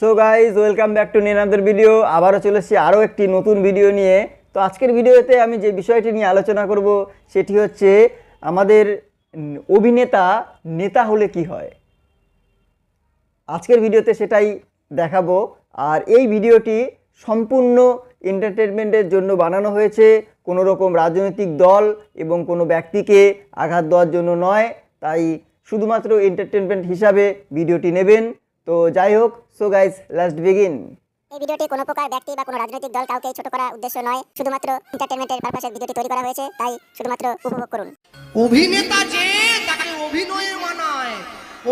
So guys welcome back to নিনাদের video আবারও চলে এসেছি আরও একটি নতুন ভিডিও নিয়ে। তো আজকের ভিডিওতে আমি যে বিষয়টি নিয়ে আলোচনা করব, সেটি হচ্ছে আমাদের অভিনেতা নেতা হলে কি হয়। আজকের ভিডিওতে সেটাই দেখাবো। আর এই ভিডিওটি সম্পূর্ণ এন্টারটেনমেন্টের জন্য বানানো হয়েছে। কোনো রকম রাজনৈতিক দল এবং কোনো ব্যক্তিকে আঘাত দেওয়ার জন্য নয়। তাই শুধুমাত্র এন্টারটেনমেন্ট হিসাবে ভিডিওটি নেবেন। তো যাই হোক সো গাইজ লাস্ট বিগিন এই ভিডিওটি কোনো প্রকার ব্যক্তি বা কোনো রাজনৈতিক দল কাউকে ছোট করার উদ্দেশ্য নয় শুধুমাত্র এন্টারটেনমেন্টের পারপাসে ভিডিওটি তৈরি করা হয়েছে তাই শুধুমাত্র উপভোগ করুন। অভিনেতা যে তাকে অভিনয়ে মানায়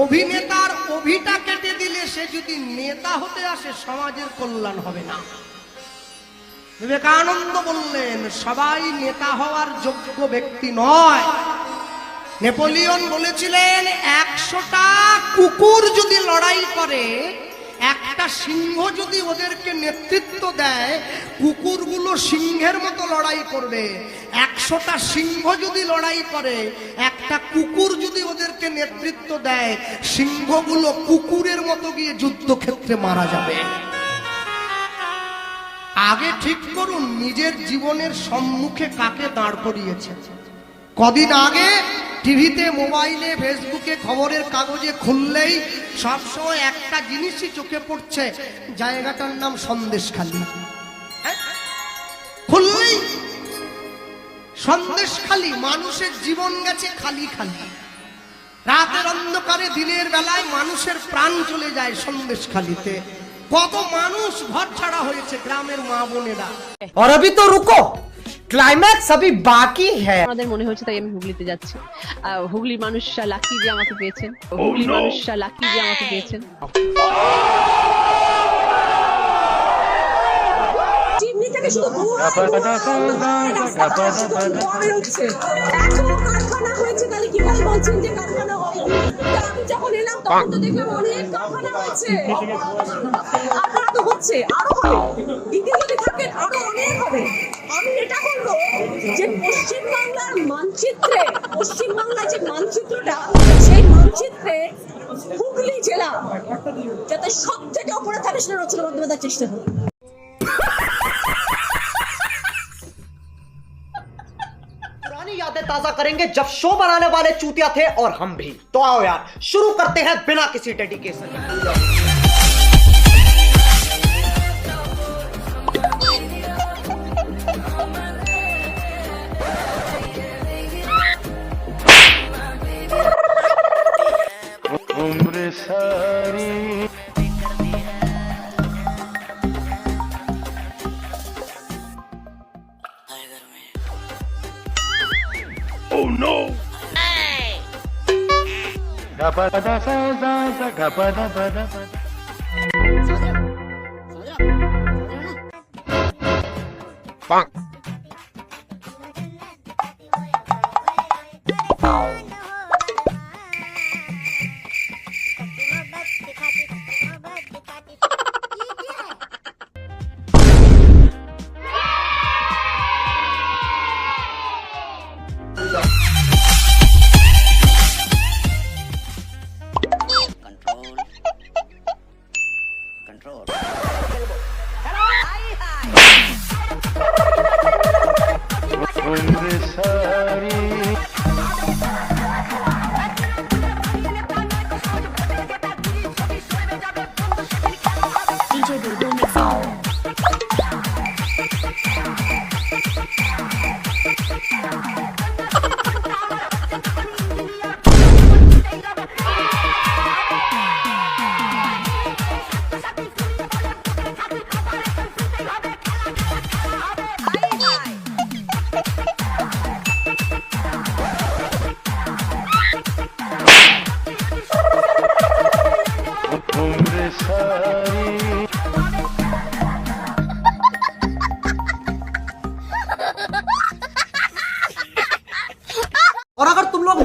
অভিনেতার অভিটা কেটে দিলে সে যদি নেতা হতে আসে সমাজের কল্যাণ হবে না। বিবেকানন্দ বললেন সবাই নেতা হওয়ার যোগ্য ব্যক্তি নয়। নেপোলিয়ন বলেছিলেন, একশোটা কুকুর যদি লড়াই করে, একটা সিংহ যদি ওদেরকে নেতৃত্ব দেয়, কুকুরগুলো সিংহের মতো লড়াই করবে। একশোটা সিংহ যদি লড়াই করে, একটা কুকুর যদি ওদেরকে নেতৃত্ব দেয়, সিংহগুলো কুকুরের মতো গিয়ে যুদ্ধক্ষেত্রে মারা যাবে। আগে ঠিক করুন, নিজের জীবনের সম্মুখে কাকে দাঁড় করিয়েছে কদিন আগে টিভিতে, মোবাইলে, ফেসবুকে খবরের কাগজে খুললেই সবসময় একটা জিনিসই চোখে পড়ছে। জায়গাটার নাম সন্দেশখালী। হ্যাঁ? খুললেই সন্দেশখালী, মানুষের জীবন গেছে খালি খালি। রাতের অন্ধকারে, দিনের বেলায় মানুষের প্রাণ চলে যায় সন্দেশখালীতে। কত মানুষ ঘর ছাড়া হয়েছে গ্রামের মা বোনেরা। অরবি তো রুকো। ক্লাইম্যাক্স अभी বাকি হ্যাঁ আমাদের মনে হচ্ছে তাই আমি হুগলিতে যাচ্ছি। হুগলির মানুষরা লাকি যে আমাকে পেয়েছেন। oh, হুগলির মানুষরা লাকি যে আমাকে পেয়েছেন। আরও অনেক হবে। আমি এটা বলবো যে পশ্চিমবাংলার মানচিত্রে পশ্চিমবাংলার যে মানচিত্রটা সেই মানচিত্রে হুগলি জেলা যাতে সব থেকে উপরে থাকে সেটা রচনা বন্দ্যোপাধ্যায়ের চেষ্টা হবে पुरानी यादें ताजा करेंगे जब शो बनाने वाले चूतिया थे और हम भी तो आओ यार शुरू करते हैं बिना किसी dedication Oh no! Gapada sa sa sa gapada pada pada. Bang. सारी